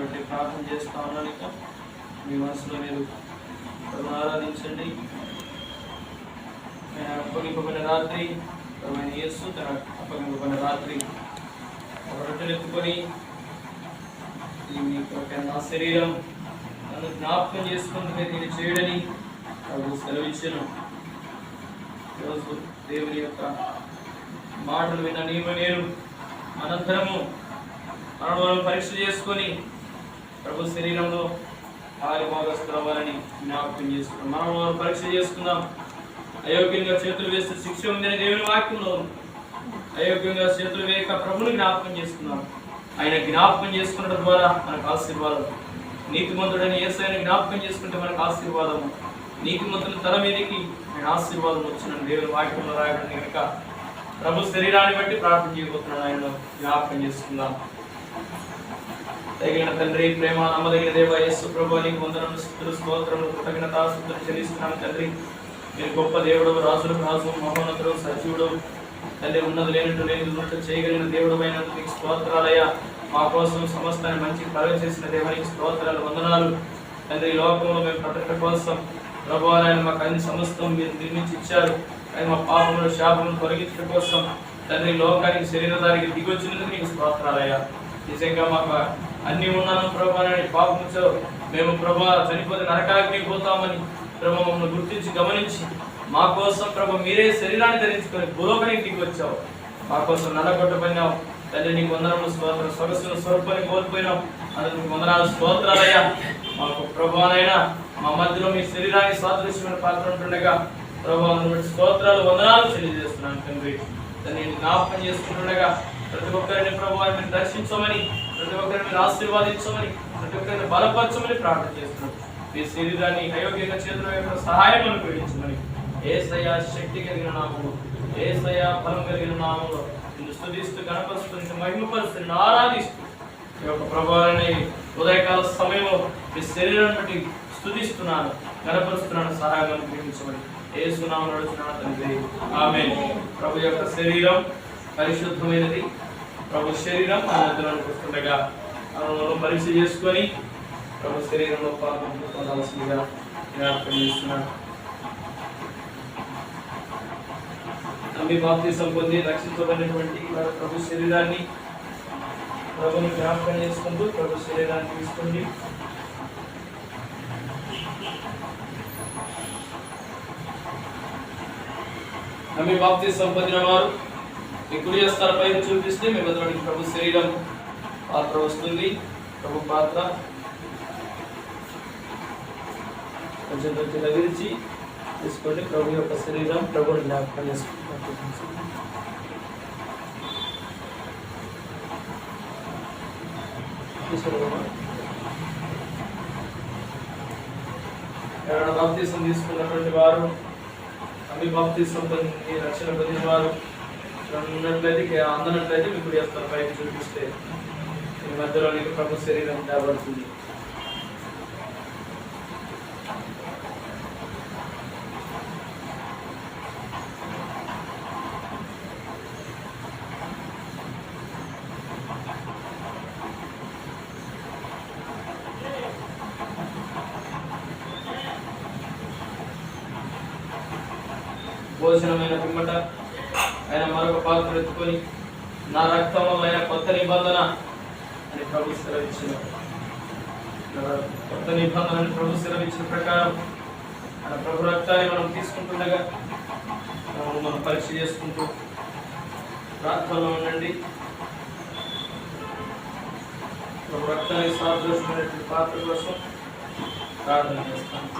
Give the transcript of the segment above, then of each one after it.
కాబట్టి ప్రార్థన చేస్తా ఉన్నాను ఇక. మీ మనసులో మీరు ఆరాధించండి. ఆయన అప్పగింపబడిన రాత్రి ప్రభుని యేసు తన అప్పగింపబడిన రాత్రి ఒక రొట్టెలు ఎత్తుకొని నా శరీరం. నన్ను జ్ఞాపకం చేసుకుంటే నేను చేయడని ప్రభు సెలవిచ్చాను. ఈరోజు దేవుని యొక్క మాటలు విన్న నీవు నేను అనంతరము మనలో పరీక్ష చేసుకొని ప్రభు శరీరంలో ఆరి భాగస్థులవ్వాలని జ్ఞాపకం చేసుకున్నాం మనలో పరీక్ష చేసుకుందాం. అయోగ్యంగా చేతులు వేస్తే శిక్ష ఉందని దేవుని వాక్యంలో అయోగ్యంగా చేతులు వేయక ప్రభుని జ్ఞాపకం చేసుకున్నాం ఆయన జ్ఞాపకం చేసుకున్నడం ద్వారా మనకు ఆశీర్వాదం. నీతిమంతుడని ఏసైన జ్ఞాపకం చేసుకుంటే మనకు ఆశీర్వాదము. నీతిమంతుల తల మీదకి ఆయన ఆశీర్వాదం వచ్చిన దేవుని వాక్యంలో రాయడం కనుక ప్రభు శరీరాన్ని బట్టి ప్రార్థన చేయబోతున్నాను ఆయన జ్ఞాపకం చేసుకుందాం. తగిన తండ్రి ప్రేమ నమ్మదగిన దేవ యేసు ప్రభు నీకు వందనం స్థుతులు స్తోత్రములు కృతజ్ఞత స్థుతులు చెల్లిస్తున్నాను తండ్రి. మీరు గొప్ప దేవుడు రాజులు రాజు మహోన్నతుడు సజీవుడు తండ్రి ఉన్నది లేనట్టు లేని ఉన్నట్టు చేయగలిగిన దేవుడు అయినందుకు నీకు మా కోసం సమస్తాన్ని మంచి కలుగ చేసిన దేవునికి స్తోత్రాలు వందనాలు. తండ్రి లోకంలో మేము ప్రకటన కోసం ప్రభు మాకు అన్ని సమస్తం మీరు నిర్మించి ఇచ్చారు. ఆయన మా పాపములు శాపములు తొలగించడం కోసం. తండ్రి లోకానికి శరీరదానికి దిగొచ్చినందుకు నీకు స్తోత్రాలయ్యా. నిజంగా మాకు అన్ని ఉన్నాను ప్రభా అని మేము ప్రభా చనిపోతే నరకాగ్ని పోతామని ప్రభా మమ్మల్ని గుర్తించి గమనించి మా కోసం ప్రభు మీరే శరీరాన్ని ధరించుకొని భూలోకానికి వచ్చావు. మా కోసం నల్లగొట్టబడినావు. తండ్రి నీకు వందనము స్తోత్ర సొగసును స్వరూపాన్ని కోల్పోయినాం అందుకు నీకు వందనాలు స్తోత్రాలయ్యా. మాకు ప్రభానైనా మా మధ్యలో మీ శరీరానికి సాదృశ్యమైన పాత్ర ఉంటుండగా ప్రభావం స్తోత్రాలు వందనాలు తెలియజేస్తున్నాను తండ్రి. దాన్ని జ్ఞాపకం చేసుకుంటుండగా ప్రతి ఒక్కరిని ప్రభావాన్ని మీరు దర్శించమని ప్రతి ఒక్కరిని ఆశీర్వాదించమని ప్రతి ఒక్కరిని బలపరచమని ప్రార్థన చేస్తున్నాం. మీ శరీరాన్ని అయోగ్యంగా చేతుల యొక్క సహాయం అనుగ్రహించమని ఏసయ శక్తి కలిగిన నామము ఏసయ బలం కలిగిన నామంలో నిన్ను స్థుతిస్తూ కనపరుస్తూ మహిమపరుస్తూ ఆరాధిస్తూ ఈ యొక్క ప్రభావాన్ని ఉదయకాల సమయంలో మీ శరీరాన్ని బట్టి స్థుతిస్తున్నాను కనపరుస్తున్నాను సహాయం అనుగ్రహించమని ఏసునామం నడుచున్నాను తండ్రి. ఆమె ప్రభు యొక్క శరీరం పరిశుద్ధమైనది. ప్రభు శరీరం మన మధ్యలోకి వస్తుండగా మనలో పరీక్ష చేసుకొని ప్రభు శరీరంలో పాల్గొని పొందాల్సిందిగా జ్ఞాపకం చేస్తున్నాను నమ్మి బాప్తీసం పొంది రక్షించబడినటువంటి ప్రభు శరీరాన్ని ప్రభుని జ్ఞాపకం చేసుకుంటూ ప్రభు శరీరాన్ని తీసుకోండి నమ్మి బాప్తీసం పొందిన వారు మీ కుడి హస్తాల పైన చూపిస్తే మీ మధ్యలోనికి ప్రభు శరీరం పాత్ర వస్తుంది. ప్రభు పాత్ర కొంచెం కొంచెం విరిచి తీసుకోండి ప్రభు యొక్క శరీరం ప్రభుని జ్ఞాపకం చేసుకుంటాం. ఎవరైనా బాప్తీసం తీసుకున్నటువంటి వారు అవి బాప్తీసం పొంది రక్షణ పొందిన వారు ఎవరైనా ఉన్నట్లయితే అందనట్లయితే మీకు చేస్తారు పైకి చూపిస్తే ఈ మధ్యలో నీకు ప్రభు శరీరం తేబడుతుంది. భోజనమైన పిమ్మట ఆయన మరొక పాత్ర ఎత్తుకొని నా రక్తం వల్ల ఆయన కొత్త నిబంధన అని ప్రభు సెలవిచ్చిన కొత్త నిబంధనని ప్రభు సెలవిచ్చిన ప్రకారం ఆయన ప్రభు రక్తాన్ని మనం తీసుకుంటుండగా మనం మనం పరీక్ష చేసుకుంటూ ప్రార్థనలో ఉండండి. ప్రభు రక్తాన్ని సాదృశ్యమైనటువంటి పాత్ర కోసం ప్రార్థన చేస్తాను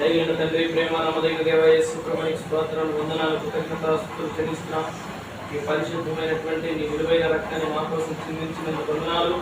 దయగలిగిన తండ్రి ప్రేమ నమ్మదగిన దేవ ప్రభుని స్తోత్రాలు వందనాలు కృతజ్ఞతాస్తులు చెల్లిస్తున్నాం. ఈ పరిశుద్ధమైనటువంటి నీ విలువైన రక్తాన్ని మా కోసం చిందించిన వందనాలు.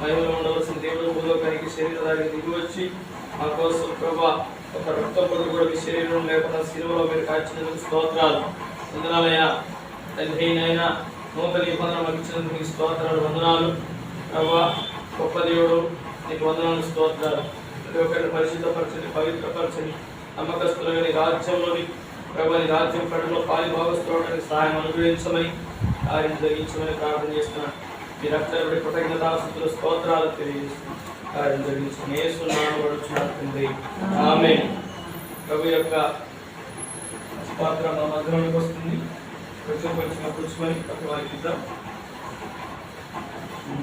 మహిమలో ఉండవలసిన దేవుడు భూలోకానికి శరీరానికి దిగి వచ్చి మా కోసం ప్రభా ఒక రక్త పొట్టు కూడా మీ శరీరం లేకుండా సిలువలో మీరు కాచినందుకు స్తోత్రాలు. వందనాలయ్యా. తండ్రి అయినా నూతన నిబంధన మాకు ఇచ్చినందుకు స్తోత్రాలు వందనాలు. ప్రభా గొప్ప దేవుడు నీకు వందనాలు స్తోత్రాలు. ప్రతి ఒక్కరిని పరిశుద్ధపరచని పవిత్రపరచని నమ్మకస్తులని రాజ్యంలోని ప్రభుని రాజ్యం పట్టులో పాలి భాగస్థులడానికి సహాయం అనుగ్రహించమని కార్యం జరిగించమని ప్రార్థన చేస్తున్నాను. మీ రక్తరుడి కృతజ్ఞతాస్తులు స్తోత్రాలు తెలియజేస్తున్నాను. కార్యం జరిగించిన ఏ అడుగుచున్నాను తండ్రి. ఆమె ప్రభు యొక్క పాత్ర మా మధ్యలోనికి వస్తుంది. కొంచెం కొంచెం కూర్చుకొని ప్రతి వారికి ఇద్దాం.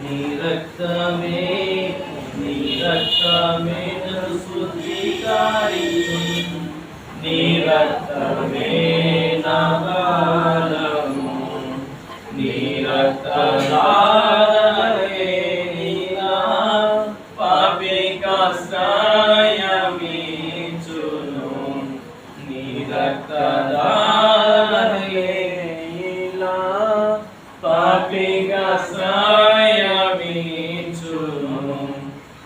నీ రక్తమే నీ రక్తమే నన్ను శుద్ధీకరించు నీ రక్తమే నా నీ రక్తదానమే నా పాపిక శ్రాయమించును నీ రక్తదానమే నా పాపిక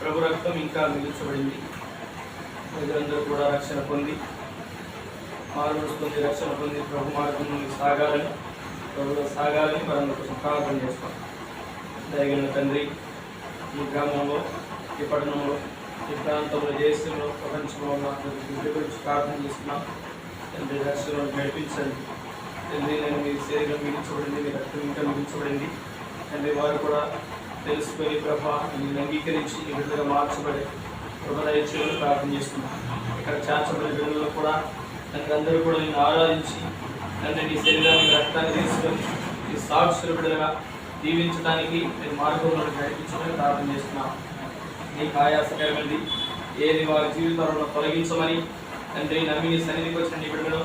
ప్రభు రక్తం ఇంకా మిగిల్చబడింది ప్రజలందరూ కూడా రక్షణ పొంది మారుమనసు పొంది రక్షణ పొంది ప్రభు మార్గంలో సాగాలని ప్రభులో సాగాలని మనందరి కోసం ప్రార్థన చేస్తాం. దయగలిగిన తండ్రి ఈ గ్రామంలో ఈ పట్టణంలో ఈ ప్రాంతంలో దేశంలో ప్రపంచంలో ఉన్న అందరి గురించి ప్రార్థన చేస్తున్నాం. తండ్రి రక్షణలో నడిపించండి. తండ్రి నేను మీ శరీరం మిగిల్చబడింది మీ రక్తం ఇంకా మిగిల్చబడింది తండ్రి వారు కూడా తెలుసుకొని ప్రభా నేను అంగీకరించి ఈ విధంగా మార్చబడే ప్రభ ప్రార్థన చేస్తున్నాను ఇక్కడ చేర్చబడిన బిడ్డలు కూడా తండ్రి అందరూ కూడా నేను ఆరాధించి నన్ను నీ శరీరాన్ని రక్తాన్ని తీసుకొని నీ సాక్షుల బిడ్డలుగా దీవించడానికి నేను మార్గంలో నడిపించమని ప్రార్థన చేస్తున్నాను నీకు ఆయాసకరమైనది ఏది వారి జీవితాలను తొలగించమని తండ్రి నమ్మి నీ సన్నిధికి వచ్చిన నీ బిడ్డను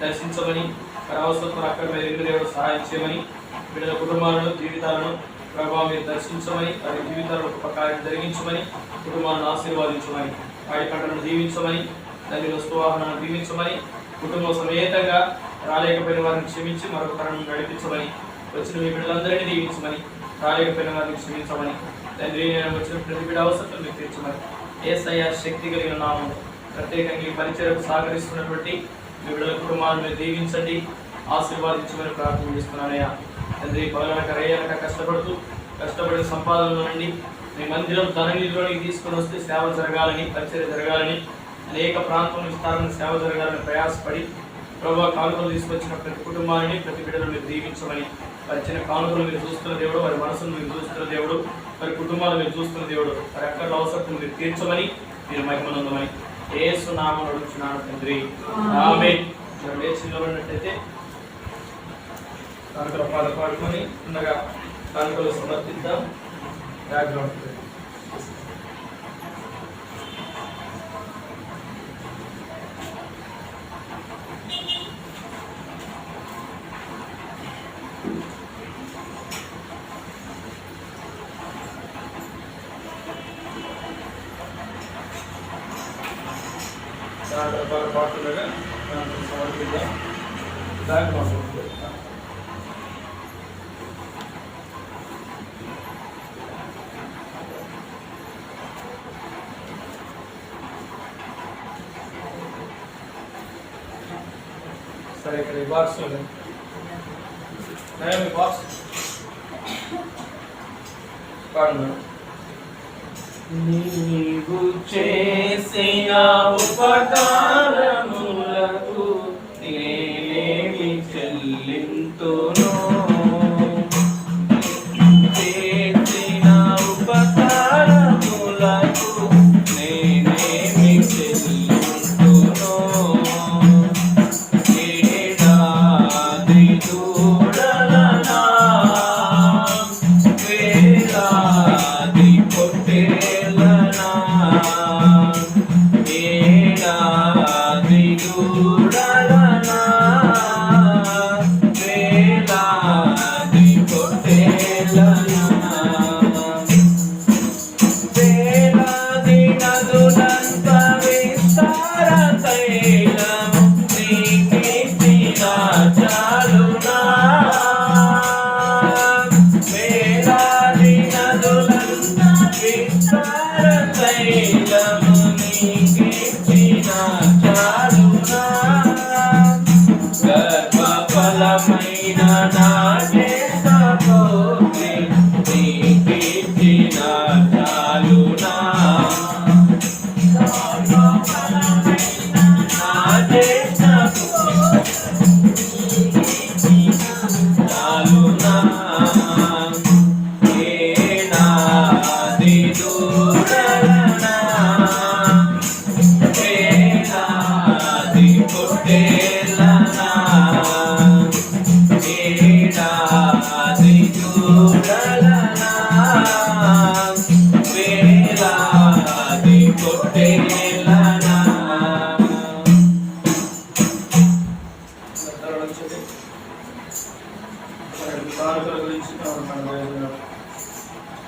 దర్శించమని వారి అక్కడ మీరు ఎదురు దేవుడు సహాయం చేయమని బిడ్డల కుటుంబాలను జీవితాలను ప్రభావం మీరు దర్శించమని వారి జీవితాలను ఒక కార్యం జరిగించమని కుటుంబాలను ఆశీర్వాదించమని వారి పంటలను దీవించమని తండ్రి వస్తువాహనాలను దీవించమని కుటుంబ సమేతంగా రాలేకపోయిన వారిని క్షమించి మరొక తరం నడిపించమని వచ్చిన మీ బిడ్డలందరినీ దీవించమని రాలేకపోయిన వారిని క్షమించమని తండ్రి నేను వచ్చిన ప్రతి బిడ్డ అవసరం మీరు తీర్చమని ఏసయ్య శక్తి కలిగిన నామం ప్రత్యేకంగా ఈ పరిచయకు సహకరిస్తున్నటువంటి మీ బిడ్డల కుటుంబాలను మీరు దీవించండి ఆశీర్వాదించమని ప్రార్థన చేస్తున్నానయ్యా. తండ్రి పగలనక రేయనక కష్టపడుతూ కష్టపడిన సంపాదనలో నుండి మీ మందిరం ధన నిధిలోనికి తీసుకుని వస్తే సేవ జరగాలని పరిచర్య జరగాలని అనేక ప్రాంతం విస్తారణ సేవ జరగాలని ప్రయాసపడి ప్రభావ కానుకలు తీసుకొచ్చిన ప్రతి కుటుంబాన్ని ప్రతి బిడ్డలు మీరు దీవించమని వారి చిన్న కానుకలు మీరు చూస్తున్న దేవుడు వారి మనసును మీరు చూస్తున్న దేవుడు వారి కుటుంబాలు మీరు చూస్తున్న దేవుడు వారి అక్కడ అవసరం మీరు తీర్చమని మీరు మహిమనందమని. ఏసు నామం అడుగుతున్నాను తండ్రి. ఆమె లేచి నిలబడినట్టయితే కానుకల పాట పాడుకొని ఉండగా కానుకలు సమర్పిద్దాం. బ్యాక్గ్రౌండ్ కానుకల పాట పాడుతుండగా కానుకలు సమర్పిద్దాం. బ్యాక్గ్రౌండ్ సరే ఇక్కడ ఈ బాక్స్ ఉంది ఈ బాక్స్ పాడు నీవు చేసిన ఉపకారము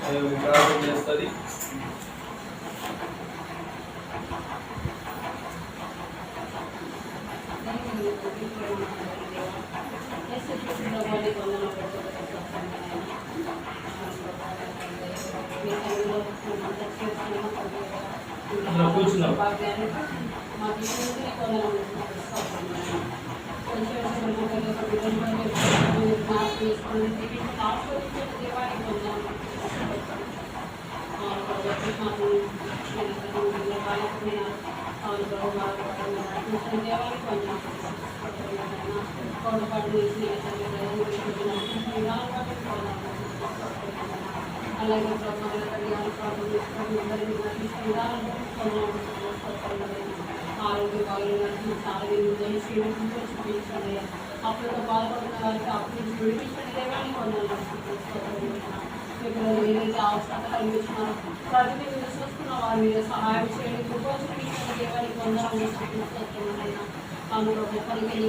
ప్రారంభం చేస్తుంది. కూర్చున్నాం. కొంచెం అలాగే ప్రభుత్వం కళ్యాణ ఆరోగ్య బాగులు సారీ ఉదయం క్షీణించి చూపించండి అప్పుడు బాధపడుతున్న వారికి అప్పుడు చూపించండి దేవాన్ని కొనాలి మిమ్మల్ని ఏదైతే అవసరం కలిగిస్తున్నాను ప్రజలు మీరు చూస్తున్న వారు మీరు సహాయం చేయండి కుటుంబం దేవునికి వందనాలు స్థాపించుకుంటున్నారైనా మామూలు ఒకరికి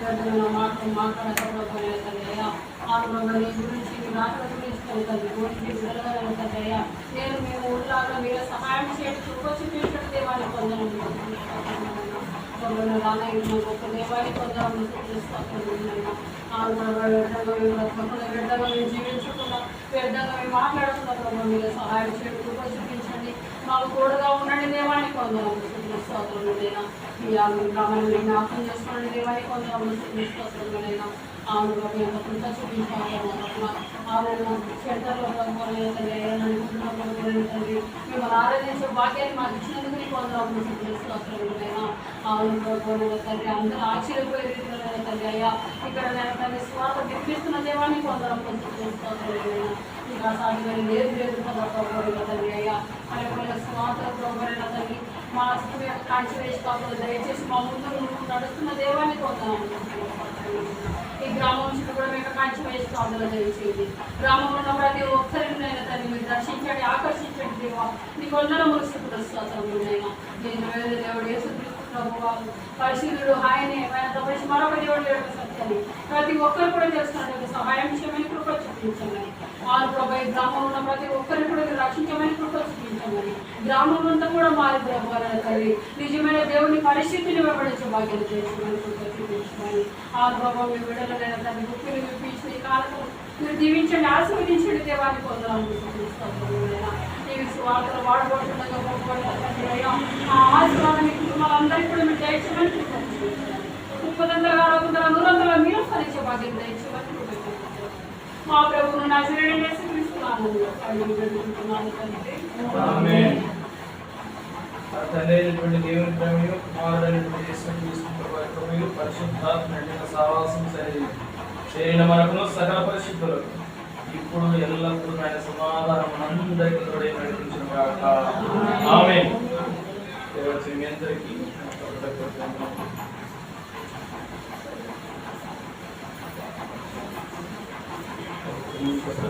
ఎవరికైనా మాటలు మాట్లాడకపోయా ఆమె గురించి మీ రాత్రి గురించి కలుగుతుంది గురించి విడగలుగుతాయ్యా నేను మేము ఊళ్ళో మీరే సహాయం చేయండి కుటుంబం చూపించడం దేవానికి వందనాలు కొందరు రానయ్య గొప్ప దేవాన్ని పొందాలని చూపిస్తున్నాను వ్యర్థంగా మేము జీవించకుండా వ్యర్థంగా మేము మాట్లాడకుండా ప్రభావ మీరు సహాయం చేయండి కృప చూపించండి మాకు తోడుగా ఉండండి దేవాన్ని పొందాలని స్తోత్రంలో లేనా గ్రామాన్ని జ్ఞాపకం చేసుకోండి దేవాన్ని ఆమెగా ఎంతకుండా చూపించాలి ఆమెను షెల్టర్లో కొనుక్కోలేదు ఏదైనా అనుకుంటున్నా కొనుక్కోలేదండి మిమ్మల్ని ఆరాధించే భాగ్యాన్ని మాకు ఇచ్చినందుకు నీకు వందలు తెలుసుకోవట్లేదైనా ఆమెను కోరుకోలేదు తండ్రి అందరూ ఆశ్చర్యపోయే రీతిలో ఇక్కడ నేను తండ్రి స్వార్థ గెలిపిస్తున్న దేవాన్ని కొందరం కొంచెం తెలుసుకోవట్లేదైనా నీకు అసాధ్యమైన లేదు లేదు కొందరు కోరుకోలేదు తండ్రి అయ్యా మా కాంచి వేసి కాకుండా దయచేసి మా ముందు నడుస్తున్న దేవాన్ని పొందాను ఈ గ్రామం చుట్టూ కూడా మీకు కాంచి వేసి కాకుండా దయచేయండి. గ్రామంలో ఉన్న ప్రతి ఒక్కరిని నేను తల్లి మీరు దర్శించండి ఆకర్షించండి దేవా. నీకు వందనములు స్థుతులు నేను దేవుడు యేసు ప్రభువా పరిశుద్ధుడు ఆయనే. ఆయన తప్పేసి మరొక దేవుడు లేడు సత్యాన్ని ప్రతి ఒక్కరు కూడా తెలుసుకున్నట్టు సహాయం చేయమని కృప చూపించమని ఆరు ప్రభు ఈ గ్రామంలో ఉన్న ప్రతి ఒక్కరిని కూడా రక్షించమని కృప ఉన్నది గ్రామం అంతా కూడా మారి దేవాలయాలు నిజమైన దేవుని పరిస్థితిని వెంబడించే భాగ్యం చేసుకుని ఆ ప్రభావం మీ బిడ్డలనైనా దాన్ని గుర్తులు విప్పించి కాలం మీరు దీవించండి ఆశీర్వదించండి దేవాన్ని పొందాలని మా ప్రభుత్వం నా చేసి తీసుకున్నాను తండ్రి దేవుని ప్రమేయం కుమారుడైనటువంటి ప్రమేయం పరిశుద్ధాత్మ సావాసం సరి చేరిన మనకు సకల పరిశుద్ధులకు ఇప్పుడు ఎల్లప్పుడూ ఆయన సమాధానం అందరికీ తోడే నడిపించిన ఆమె అందరికీ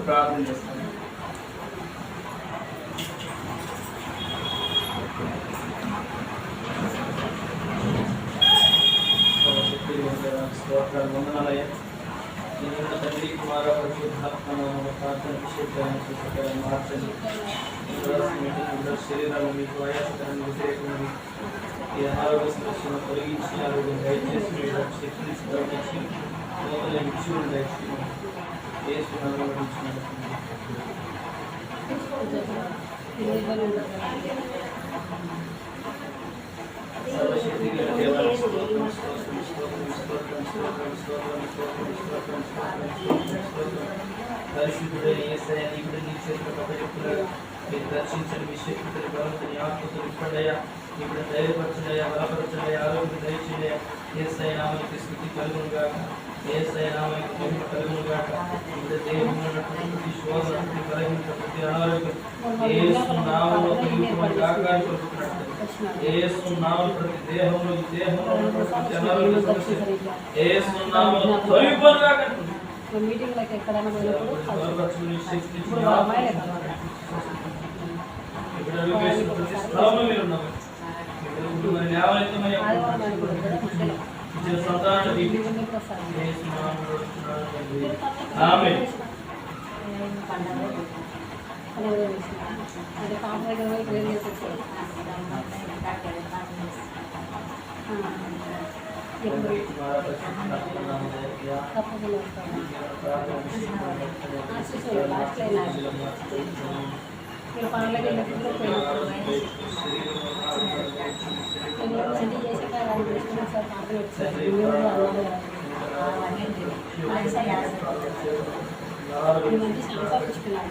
ప్రార్థన చేస్తాను. हमारा परिशुद्धात्मा प्रार्थना विशेष ध्यान से सकल मार्चन శరీరాలను వ్యతిరేకమని ఈ అనారోగ్యస్తున్న తొలగించి ఆరోగ్యం దయచేసి మీరు శక్తిని తొలగించి లోపల నిక్షులు దయచేసి ఏ సునాలు సర్వశక్తి పరిశుద్ధుడు ఏసయ నీకుడు నీ చేసిన పదవికులు మీరు దర్శించని మీ శక్తులు బలపడి ఆత్మతో ఇప్పడయ్యా ఇప్పుడు ధైర్యపరచడయ్యా బలపరచడయ్యా ఆరోగ్యం దయచేయ ఏసయ నామానికి స్థితి కలుగునుగా ఏసయ నామానికి మహిమ కలుగునుగా ఇప్పుడు దేవుడు ఉన్నటువంటి శోధన కలిగిన ప్రతి అనారోగ్యం ఏ నామంలో కలుగుతున్న ఆకారం కొడుతున్నాడు ए सुनावल प्रति देह हम लोग देह हम लोग प्रति जनावल प्रति ए सुनावल थोड़ी बोल रहा कर तो मीटिंग लाइक एकड़ा ना बोलो ఇప్పుడు అమ్మాయిలే కదా ఇక్కడ వివేస్ ప్రతి స్థలంలో మీరు ఉన్నారు ఇక్కడ ఉంటున్న న్యాయమైతే మరి ఇచ్చే సంతానం దీపి ఏ సునావల్ ఆమేన్ పండుగ అదే కాంప్లైంట్ వైపు ఏం చేస్తారు మీరు పనులకు వెళ్ళినప్పుడు పోయినప్పుడు మంచి చేసే కార్యాలు చేసుకున్నా సార్ మాకు వచ్చారు మంచి సంపాదించుకున్నాను